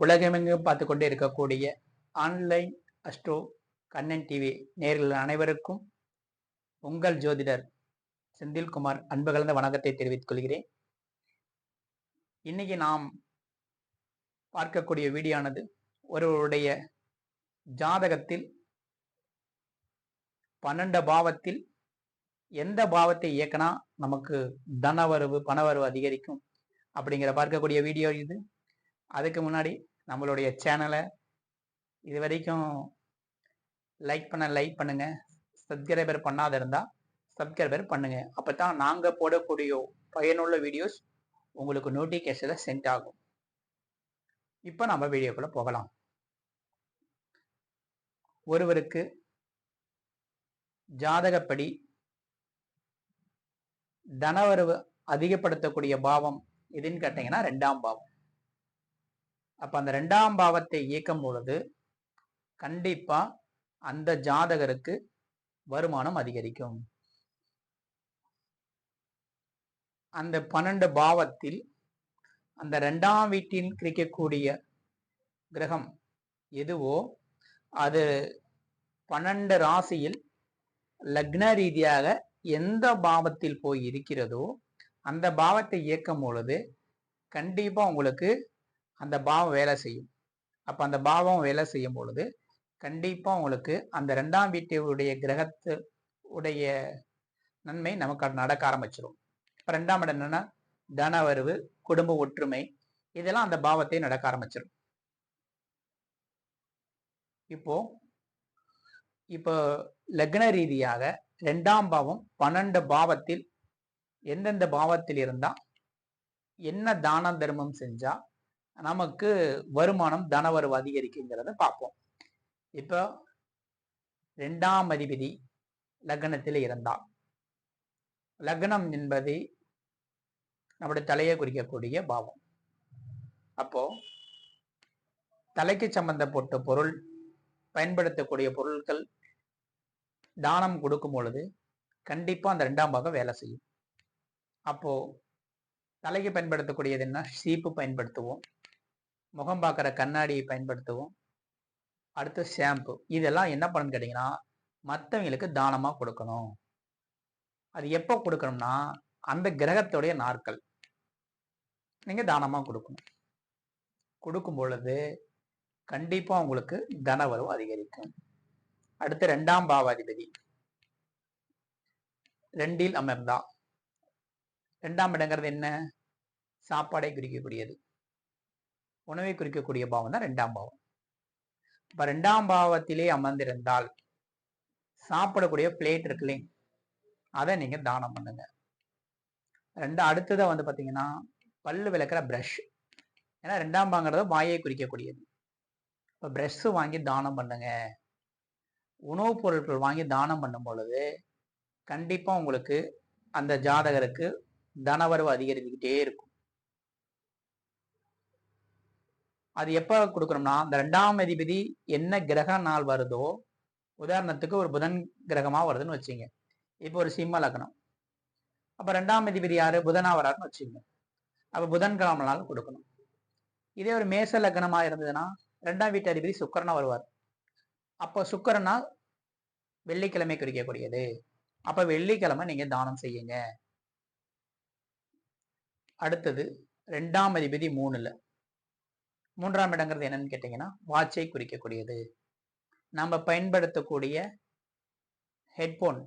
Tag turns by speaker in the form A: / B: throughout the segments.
A: உலகமெங்கும் பார்த்து கொண்டு இருக்கக்கூடிய ஆன்லைன் அஸ்ட்ரோ கண்ணன் டிவி நேர்கள் அனைவருக்கும் உங்கள் ஜோதிடர் செந்தில்குமார் அன்பு கலந்த வணக்கத்தை தெரிவித்துக் கொள்கிறேன். இன்னைக்கு நாம் பார்க்கக்கூடிய வீடியோனது ஒருவருடைய ஜாதகத்தில் பன்னெண்டு பாவத்தில் எந்த பாவத்தை இயக்கினா நமக்கு தனவரவு பணவரவு அதிகரிக்கும் அப்படிங்கிற பார்க்கக்கூடிய வீடியோ இது. அதுக்கு முன்னாடி நம்மளுடைய சேனலை இது வரைக்கும் லைக் பண்ண லைக் பண்ணுங்க. சப்ஸ்கிரைபர் பண்ணாத இருந்தால் சப்ஸ்கிரைபர் பண்ணுங்க. அப்பதான் நாங்கள் போடக்கூடிய பயனுள்ள வீடியோஸ் உங்களுக்கு நோட்டிஃபிகேஷனில் சென்ட் ஆகும். இப்போ நம்ம வீடியோக்குள்ளே போகலாம். ஒருவருக்கு ஜாதகப்படி தனவரவு அதிகப்படுத்தக்கூடிய பாவம் எதுன்னு கேட்டிங்கன்னா ரெண்டாம் பாவம். அப்ப அந்த ரெண்டாம் பாவத்தை இயக்கும் பொழுது கண்டிப்பா அந்த ஜாதகருக்கு வருமானம் அதிகரிக்கும். அந்த பன்னெண்டு பாவத்தில் அந்த ரெண்டாம் வீட்டில் கிடைக்கக்கூடிய கிரகம் எதுவோ அது பன்னெண்டு ராசியில் லக்ன ரீதியாக எந்த பாவத்தில் போய் இருக்கிறதோ அந்த பாவத்தை இயக்கும் பொழுது கண்டிப்பாக உங்களுக்கு அந்த பாவம் வேலை செய்யும். அப்ப அந்த பாவம் வேலை செய்யும் பொழுது கண்டிப்பா உங்களுக்கு அந்த ரெண்டாம் வீட்டுடைய கிரகத்து உடைய நன்மை நமக்கு நடக்க ஆரம்பிச்சிடும் இப்ப ரெண்டாம் இடம் என்னன்னா தனவரவு குடும்ப ஒற்றுமை இதெல்லாம் அந்த பாவத்தை நடக்க ஆரம்பிச்சிடும் இப்போ இப்போ லக்ன ரீதியாக ரெண்டாம் பாவம் பன்னெண்டு பாவத்தில் எந்தெந்த பாவத்தில் இருந்தா என்ன தான தர்மம் செஞ்சா நமக்கு வருமானம் தனவரவு அதிகரிக்குங்கிறத பார்ப்போம். இப்போ ரெண்டாம் அதிபதி லக்னத்தில் இருந்தால் லக்னம் என்பது நம்முடைய தலையை குறிக்கக்கூடிய பாவம். அப்போ தலைக்கு சம்பந்தப்பட்ட பொருள் பயன்படுத்தக்கூடிய பொருட்கள் தானம் கொடுக்கும் பொழுது கண்டிப்பாக அந்த ரெண்டாம் பாகம் வேலை செய்யும். அப்போ தலைக்கு பயன்படுத்தக்கூடியது என்ன? சீப்பு பயன்படுத்துவோம். முகம் பார்க்குற கண்ணாடியை பயன்படுத்துவோம். அடுத்து ஷாம்பு இதெல்லாம் என்ன பண்ணணும்னு கேட்டிங்கன்னா மற்றவங்களுக்கு தானமாக கொடுக்கணும். அது எப்போ கொடுக்கணும்னா அந்த கிரகத்துடைய நாட்கள். நீங்கள் தானமாக கொடுக்கணும். கொடுக்கும் பொழுது கண்டிப்பாக உங்களுக்கு தனவரவு அதிகரிக்கும். அடுத்து ரெண்டாம் பாவாதிபதி. ரெண்டில் அமர்ந்தா. ரெண்டாம் இடங்கிறது என்ன? சாப்பாடை குறிக்கக்கூடியது உணவை குறிக்கக்கூடிய பாவம் தான் ரெண்டாம் பாவம். இப்ப ரெண்டாம் பாவத்திலே அமர்ந்திருந்தால் சாப்பிடக்கூடிய பிளேட் இருக்குல்லே? அதை நீங்க தானம் பண்ணுங்க. ரெண்டு அடுத்ததை வந்து பாத்தீங்கன்னா பல்லு விளக்குற ப்ரஷ் ஏன்னா ரெண்டாம் பாங்கிறது வாயை குறிக்கக்கூடியது. இப்போ ப்ரெஷ்ஷு வாங்கி தானம் பண்ணுங்க. உணவுப் பொருட்கள் வாங்கி தானம் பண்ணும் பொழுது கண்டிப்பாக உங்களுக்கு அந்த ஜாதகருக்கு தனவரவு அதிகரிச்சுக்கிட்டே இருக்கும். அது எப்போ கொடுக்குறோம்னா அந்த ரெண்டாம் அதிபதி என்ன கிரக நாள் வருதோ உதாரணத்துக்கு ஒரு புதன் கிரகமாக வருதுன்னு வச்சுங்க. இப்போ ஒரு சிம்ம லக்னம். அப்போ ரெண்டாம் அதிபதி யார்? புதனா வராருன்னு வச்சுங்க. அப்போ புதன்கிழமை நாள் கொடுக்கணும். இதே ஒரு மேச லக்னமாக இருந்ததுன்னா ரெண்டாம் வீட்டு அதிபதி சுக்கரனா வருவார். அப்போ சுக்கரனா வெள்ளிக்கிழமை குறிக்கக்கூடியது அப்போ வெள்ளிக்கிழமை நீங்கள் தானம் செய்யுங்க. அடுத்தது ரெண்டாம் அதிபதி மூணுல. மூன்றாம் இடங்கிறது என்னன்னு கேட்டிங்கன்னா வாட்சை குறிக்கக்கூடியது. நம்ம பயன்படுத்தக்கூடிய ஹெட்போன்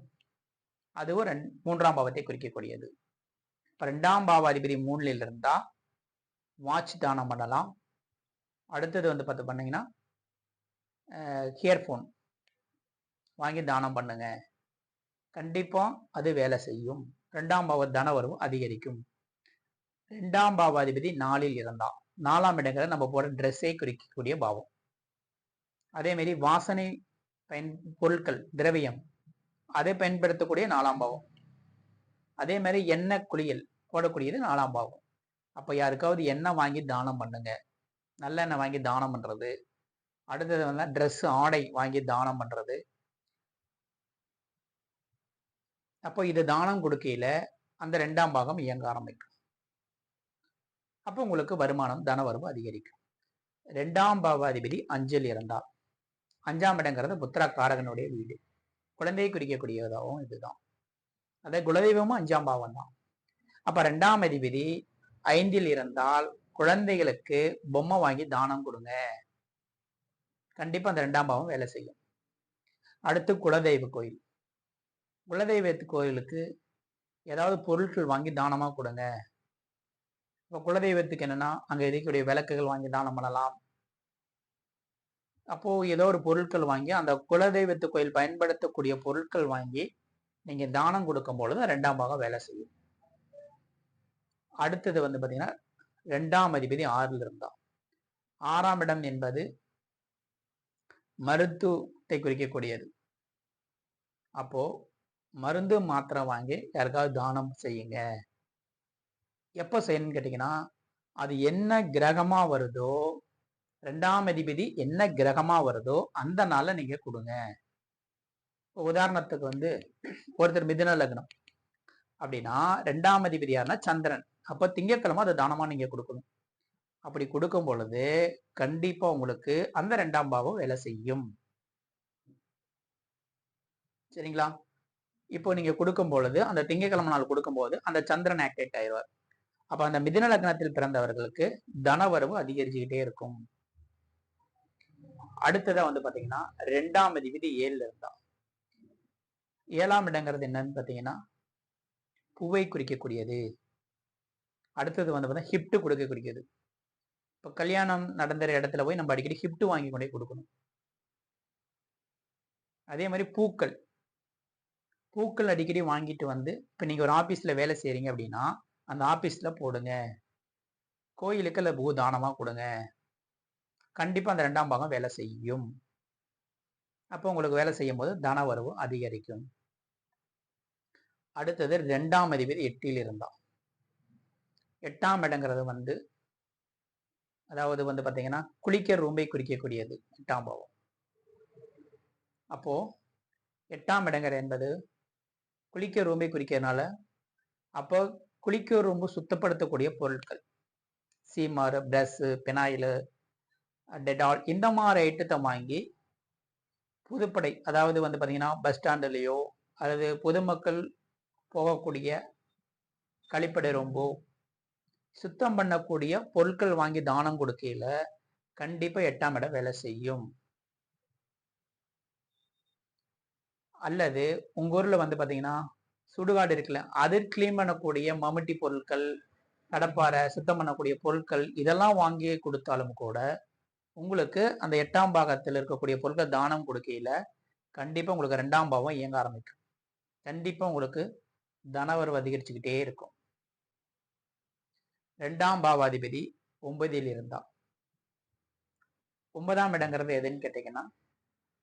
A: அதுவும் ரெண் மூன்றாம் பாவத்தை குறிக்கக்கூடியது. இப்போ ரெண்டாம் பாவாதிபதி மூணில் இருந்தால் வாட்ச் தானம் பண்ணலாம். அடுத்தது வந்து பார்த்து பண்ணிங்கன்னா ஹியர்ஃபோன் வாங்கி தானம் பண்ணுங்க. கண்டிப்பாக அது வேலை செய்யும். ரெண்டாம் பாவ தன வரவு அதிகரிக்கும். ரெண்டாம் பாவாதிபதி நாளில் இருந்தால் நாலாம் இடங்கிறத நம்ம போட ட்ரெஸ்ஸை குறிக்கக்கூடிய பாவம். அதேமாரி வாசனை பயன் பொருட்கள் திரவியம் அதை பயன்படுத்தக்கூடிய நாலாம் பாவம். அதே மாதிரி எண்ணெய் குளியல் போடக்கூடியது நாலாம் பாவம். அப்போ யாருக்காவது எண்ணெய் வாங்கி தானம் பண்ணுங்க. நல்லெண்ணெய் வாங்கி தானம் பண்ணுறது அடுத்தது வந்து ட்ரெஸ் ஆடை வாங்கி தானம் பண்ணுறது அப்போ இது தானம் கொடுக்கையில் அந்த ரெண்டாம் பாகம் இயங்க ஆரம்பிக்கும். அப்போ உங்களுக்கு வருமானம் தனவரவு அதிகரிக்கும். ரெண்டாம் பாவாதிபதி அஞ்சில் இருந்தால் அஞ்சாம் இடங்கிறது புத்திர காரகனுடைய வீடு. குழந்தையை குறிக்கக்கூடியதாகவும் இதுதான். அதே குலதெய்வமும் அஞ்சாம் பாவம் தான் அப்ப ரெண்டாம் அதிபதி ஐந்தில் இருந்தால் குழந்தைகளுக்கு பொம்மை வாங்கி தானம் கொடுங்க. கண்டிப்பா அந்த ரெண்டாம் பாவம் வேலை செய்யும். அடுத்து குலதெய்வ கோயில். குலதெய்வத்து கோயிலுக்கு ஏதாவது பொருட்கள் வாங்கி தானமாக கொடுங்க. இப்போ குலதெய்வத்துக்கு என்னன்னா அங்கே இருக்கக்கூடிய விளக்குகள் வாங்கி தானம் பண்ணலாம். அப்போ ஏதோ ஒரு பொருட்கள் வாங்கி அந்த குலதெய்வத்து கோயில் பயன்படுத்தக்கூடிய பொருட்கள் வாங்கி நீங்க தானம் கொடுக்கும் பொழுது ரெண்டாம் பாகம் வேலை செய்யும். அடுத்தது வந்து பார்த்தீங்கன்னா ரெண்டாம் அதிபதி ஆறில் இருந்தா ஆறாம் இடம் என்பது மருத்துவத்தை குறிக்கக்கூடியது. அப்போ மருந்து மாத்திரை வாங்கி யாருக்காவது தானம் செய்யுங்க. எப்போ செய்யணும்னு கேட்டிங்கன்னா அது என்ன கிரகமா வருதோ ரெண்டாம் அதிபதி என்ன கிரகமா வருதோ அந்த நாளில் நீங்க கொடுங்க. உதாரணத்துக்கு வந்து ஒருத்தர் மிதுன லக்னம். அப்படின்னா ரெண்டாம் அதிபதி யாருன்னா சந்திரன். அப்போ திங்கட்கிழமை அதை தானமா நீங்க கொடுக்கணும். அப்படி கொடுக்கும் பொழுது கண்டிப்பா உங்களுக்கு அந்த ரெண்டாம் பாவம் வேலை செய்யும். சரிங்களா? இப்போ நீங்க கொடுக்கும் பொழுது அந்த திங்கக்கிழமை நாள் கொடுக்கும்போது அந்த சந்திரன் ஆக்டிவேட் ஆயிடுவார். அப்ப அந்த மிதின லக்னத்தில் பிறந்தவர்களுக்கு தனவரவு அதிகரிச்சுக்கிட்டே இருக்கும். அடுத்ததா வந்து பாத்தீங்கன்னா ரெண்டாம் அதிபதி ஏழுல இருந்தா ஏழாம் இடங்கிறது என்னன்னு பாத்தீங்கன்னா பூவை குறிக்கக்கூடியது. அடுத்தது வந்து பார்த்தா ஹிப்ட் கொடுக்க குறிக்கிறது இப்போ கல்யாணம் நடந்த இடத்துல போய் நம்ம அடிக்கடி ஹிப்ட் வாங்கி கொண்டே கொடுக்கணும். அதே மாதிரி பூக்கள். பூக்கள் அடிக்கடி வாங்கிட்டு வந்து இப்போ நீங்கள் ஒரு ஆஃபீஸில் வேலை செய்கிறீங்க அப்படின்னா அந்த ஆஃபீஸில் போடுங்க. கோயிலுக்கு இல்லை பூ தானமாக கொடுங்க. கண்டிப்பாக அந்த ரெண்டாம் பாகம் வேலை செய்யும். அப்போ உங்களுக்கு வேலை செய்யும் போது தன வரவு அதிகரிக்கும். அடுத்தது ரெண்டாம் அதிபதி எட்டில் இருந்தான். எட்டாம் இடங்கிறது வந்து அதாவது வந்து பார்த்தீங்கன்னா குளிக்க ரூம்பை குறிக்கக்கூடியது எட்டாம் பாவம் அப்போ எட்டாம் இடங்கிற என்பது குளிக்க ரூம்பை குறிக்கிறதுனால அப்போ குளிக்க ரொம்ப சுத்தப்படுத்தக்கூடிய பொருட்கள். சீமாறு ப்ரஷ்ஷு பெனாயிலு டெடால் இந்த மாதிரி ஐட்டத்தை வாங்கி புதுப்படை அதாவது வந்து பார்த்தீங்கன்னா பஸ் ஸ்டாண்டுலேயோ அல்லது பொதுமக்கள் போகக்கூடிய கழிப்படை ரொம்போ சுத்தம் பண்ணக்கூடிய பொருட்கள் வாங்கி தானம் கொடுக்கையில கண்டிப்பாக எட்டாம் இடம் வேலை செய்யும். அல்லது உங்கள் ஊரில் வந்து பார்த்தீங்கன்னா சுடுகாடு இருக்குல்ல அது கிளீன் பண்ணக்கூடிய மம்முட்டி பொருட்கள் கடப்பாறை சுத்தம் பண்ணக்கூடிய பொருட்கள் இதெல்லாம் வாங்கி கொடுத்தாலும் கூட உங்களுக்கு அந்த எட்டாம் பாகத்தில் இருக்கக்கூடிய பொருட்கள் தானம் கொடுக்கையில் கண்டிப்பாக உங்களுக்கு ரெண்டாம் பாவம் இயங்க ஆரம்பிக்கும். கண்டிப்பாக உங்களுக்கு தனவரவு அதிகரிச்சுக்கிட்டே இருக்கும். ரெண்டாம் பாவாதிபதி ஒன்பதில் இருந்தா ஒன்பதாம் இடங்கிறது எதுன்னு கேட்டீங்கன்னா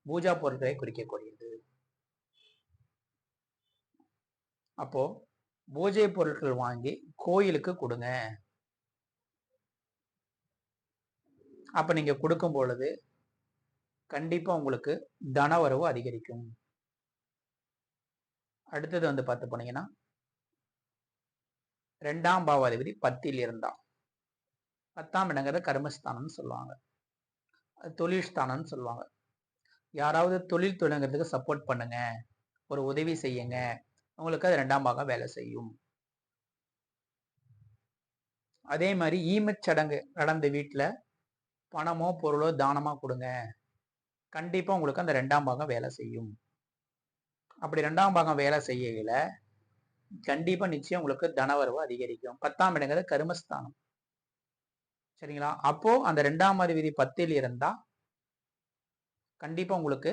A: பூஜா பொருட்களை குறிக்கக்கூடியது. அப்போ பூஜை பொருட்கள் வாங்கி கோயிலுக்கு கொடுங்க. அப்ப நீங்க கொடுக்கும் பொழுது கண்டிப்பா உங்களுக்கு தனவரவு அதிகரிக்கும். அடுத்தது வந்து பார்த்து போனீங்கன்னா ரெண்டாம் பாவாதிபதி பத்தில் இருந்தான் பத்தாம் இடங்கிறத கர்மஸ்தானம்னு சொல்லுவாங்க. தொழில் ஸ்தானம்னு சொல்லுவாங்க. யாராவது தொழில் தொடங்குறதுக்கு சப்போர்ட் பண்ணுங்க. ஒரு உதவி செய்யுங்க. உங்களுக்கு அது ரெண்டாம் பாகம் வேலை செய்யும். அதே மாதிரி ஈமச்சடங்கு நடந்த வீட்டில் பணமோ பொருளோ தானமாக கொடுங்க. கண்டிப்பாக உங்களுக்கு அந்த ரெண்டாம் பாகம் வேலை செய்யும். அப்படி ரெண்டாம் பாகம் வேலை செய்யல கண்டிப்பாக நிச்சயம் உங்களுக்கு தனவரவு அதிகரிக்கும். பத்தாம் இடங்கிறது கருமஸ்தானம். சரிங்களா? அப்போ அந்த ரெண்டாம் அதிபதி பத்தில் இருந்தா கண்டிப்பாக உங்களுக்கு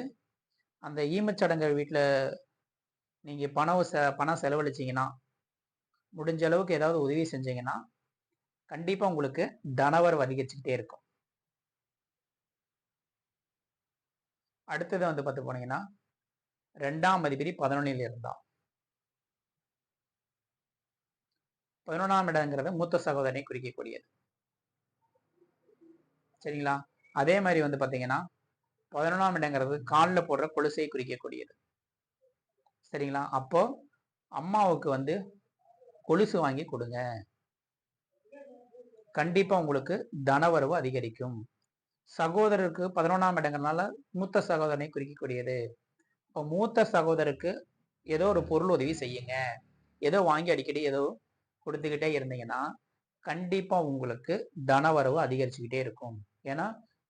A: அந்த ஈமச்சடங்கு வீட்டில் நீங்கள் பணம் செ பணம் செலவழிச்சீங்கன்னா முடிஞ்ச அளவுக்கு ஏதாவது உதவி செஞ்சீங்கன்னா கண்டிப்பாக உங்களுக்கு தனவரவு அதிகரிச்சுக்கிட்டே இருக்கும். அடுத்தது வந்து பார்த்து போனீங்கன்னா ரெண்டாம் அதிபதி பதினொன்னில் இருந்தான் பதினொன்றாம் இடங்கிறது மூத்த சகோதரனை குறிக்கக்கூடியது. சரிங்களா? அதே மாதிரி வந்து பார்த்தீங்கன்னா பதினொன்றாம் இடங்கிறது காலில் போடுற கொலுசை குறிக்கக்கூடியது. சரிங்களா? அப்போ அம்மாவுக்கு வந்து கொலுசு வாங்கி கொடுங்க. கண்டிப்பா உங்களுக்கு தனவரவு அதிகரிக்கும். சகோதரருக்கு பதினொன்றாம் இடங்கிறனால மூத்த சகோதரனை குறிக்கக்கூடியது. இப்போ மூத்த சகோதரருக்கு ஏதோ ஒரு பொருள் உதவி செய்யுங்க. ஏதோ வாங்கி அடிக்கடி ஏதோ கொடுத்துக்கிட்டே இருந்தீங்கன்னா கண்டிப்பா உங்களுக்கு தனவரவு அதிகரிச்சுக்கிட்டே இருக்கும். ஏன்னா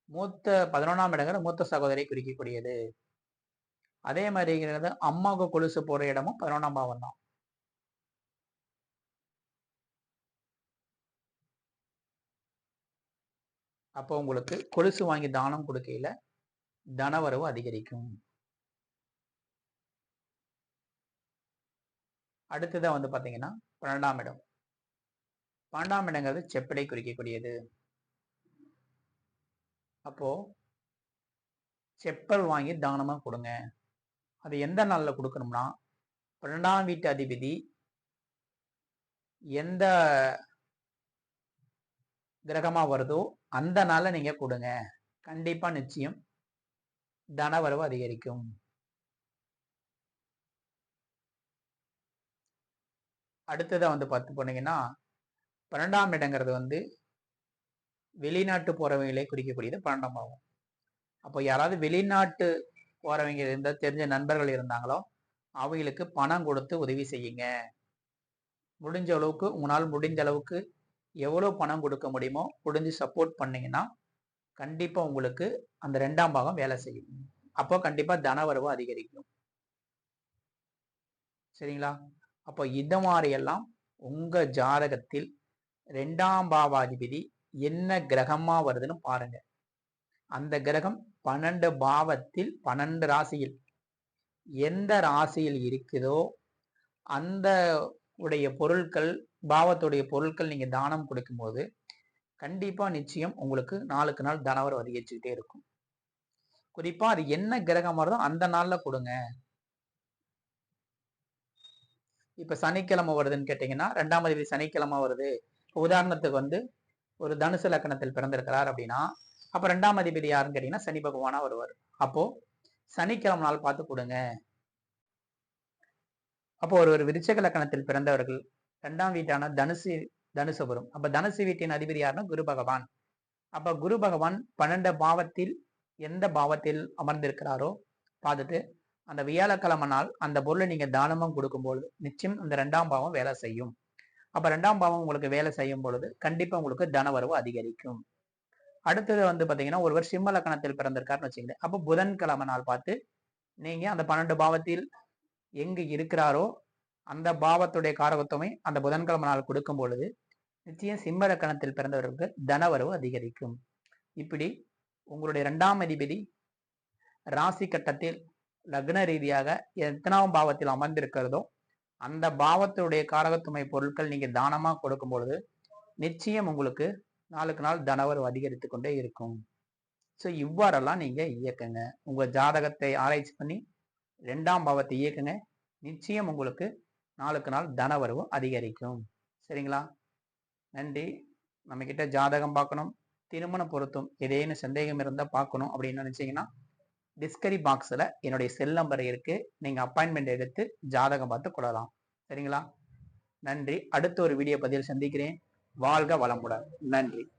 A: மூத்த பதினொன்றாம் இடங்கிற மூத்த சகோதரி குறிக்கக்கூடியது. அதே மாதிரி அம்மாவுக்கு கொலுசு போற இடமும் பதினொன்றாம் பாவம் தான். அப்போ உங்களுக்கு கொலுசு வாங்கி தானம் கொடுக்கையில தனவரவு அதிகரிக்கும். அடுத்ததா வந்து பார்த்தீங்கன்னா பன்னெண்டாம் இடம். பன்னெண்டாம் இடங்கிறது செப்படை குறிக்கக்கூடியது. அப்போ செப்பல் வாங்கி தானமாக கொடுங்க. அது எந்த நாளில் கொடுக்கணும்னா பன்னெண்டாம் வீட்டு அதிபதி எந்த கிரகமாக வருதோ அந்த நாளில் நீங்கள் கொடுங்க. கண்டிப்பாக நிச்சயம் தனவரவு அதிகரிக்கும். அடுத்ததை வந்து பார்த்து போனீங்கன்னா பன்னெண்டாம் இடங்கிறது வந்து வெளிநாட்டு போறவங்களே குறிக்கக்கூடியது பன்னெண்டாம் ஆகும் அப்போ யாராவது வெளிநாட்டு போகிறவங்க இருந்தால் தெரிஞ்ச நண்பர்கள் இருந்தாங்களோ அவங்களுக்கு பணம் கொடுத்து உதவி செய்யுங்க. முடிஞ்ச அளவுக்கு உங்களால் முடிஞ்ச அளவுக்கு எவ்வளோ பணம் கொடுக்க முடியுமோ முடிஞ்சு சப்போர்ட் பண்ணிங்கன்னா கண்டிப்பாக உங்களுக்கு அந்த ரெண்டாம் பாகம் வேலை செய்யும். அப்போ கண்டிப்பாக தனவரவு அதிகரிக்கும். சரிங்களா? அப்போ இந்த மாதிரியெல்லாம் உங்கள் ஜாதகத்தில் ரெண்டாம் பாவாதிபதி என்ன கிரகமாக வருதுன்னு பாருங்கள் அந்த கிரகம் பன்னெண்டு பாவத்தில் பன்னெண்டு ராசியில் எந்த ராசியில் இருக்குதோ அந்த உடைய பொருட்கள் பாவத்துடைய பொருட்கள் நீங்க தானம் கொடுக்கும்போது கண்டிப்பா நிச்சயம் உங்களுக்கு நாளுக்கு நாள் தனவரம் அதிகரிச்சுக்கிட்டே இருக்கும். குறிப்பா அது என்ன கிரகம் வருதோ அந்த நாள்ல கொடுங்க. இப்ப சனிக்கிழமை வருதுன்னு கேட்டீங்கன்னா ரெண்டாம் தேதி சனிக்கிழமை வருது. உதாரணத்துக்கு வந்து ஒரு தனுசு லக்கணத்தில் பிறந்திருக்கிறார் அப்படின்னா அப்போ ரெண்டாம் அதிபதி யாருன்னு கேட்டீங்கன்னா சனி பகவானா வருவார். அப்போ சனிக்கிழமை நாள் பார்த்து கொடுங்க. அப்போ ஒரு ஒரு விருச்சக லக்கணத்தில் பிறந்தவர்கள் ரெண்டாம் வீட்டான தனுசு தனுசு வரும். அப்ப தனுசு வீட்டின் அதிபதி யாருன்னா குரு பகவான். அப்ப குரு பகவான் பன்னெண்டு பாவத்தில் எந்த பாவத்தில் அமர்ந்திருக்கிறாரோ பார்த்துட்டு அந்த வியாழக்கிழமை நாள் அந்த பொருளை நீங்க தானமும் கொடுக்கும்போது நிச்சயம் அந்த ரெண்டாம் பாவம் வேலை செய்யும். அப்ப ரெண்டாம் பாவம் உங்களுக்கு வேலை செய்யும் பொழுது கண்டிப்பா உங்களுக்கு தனவரவு அதிகரிக்கும். அடுத்தது வந்து பாத்தீங்கன்னா ஒருவர் சிம்ம லக்கணத்தில் பிறந்திருக்காருன்னு வச்சுக்கோங்க அப்போ புதன்கிழமை நாள் பார்த்து நீங்க அந்த பன்னெண்டு பாவத்தில் எங்கு இருக்கிறாரோ அந்த பாவத்துடைய காரகத்துவமே அந்த புதன்கிழமை நாள் கொடுக்கும் பொழுது நிச்சயம் சிம்ம லக்கணத்தில் பிறந்தவர்களுக்கு தனவரவு அதிகரிக்கும். இப்படி உங்களுடைய இரண்டாம் அதிபதி ராசி கட்டத்தில் லக்ன ரீதியாக எத்தனாம் பாவத்தில் அமர்ந்திருக்கிறதோ அந்த பாவத்துடைய காரகத்துமை பொருட்கள் நீங்க தானமா கொடுக்கும் பொழுது நிச்சயம் உங்களுக்கு நாளுக்கு நாள் தனவரவு அதிகரித்து கொண்டே இருக்கும். ஸோ இவ்வாறெல்லாம் நீங்கள் இயக்குங்க. உங்கள் ஜாதகத்தை ஆராய்ச்சி பண்ணி ரெண்டாம் பாவத்தை இயக்குங்க. நிச்சயம் உங்களுக்கு நாளுக்கு நாள் தனவரவு அதிகரிக்கும். சரிங்களா? நன்றி. நம்ம ஜாதகம் பார்க்கணும். திருமண பொருத்தம் ஏதேனும் சந்தேகம் இருந்தால் பார்க்கணும் அப்படின்னு நினச்சிங்கன்னா டிஸ்கரி பாக்ஸில் என்னுடைய செல் நம்பர் இருக்கு. நீங்கள் அப்பாயின்மெண்ட் எடுத்து ஜாதகம் பார்த்து கொள்ளலாம். சரிங்களா? நன்றி. அடுத்த ஒரு வீடியோ பதிவில் சந்திக்கிறேன். வாழ்க வளமுடன். நன்றி.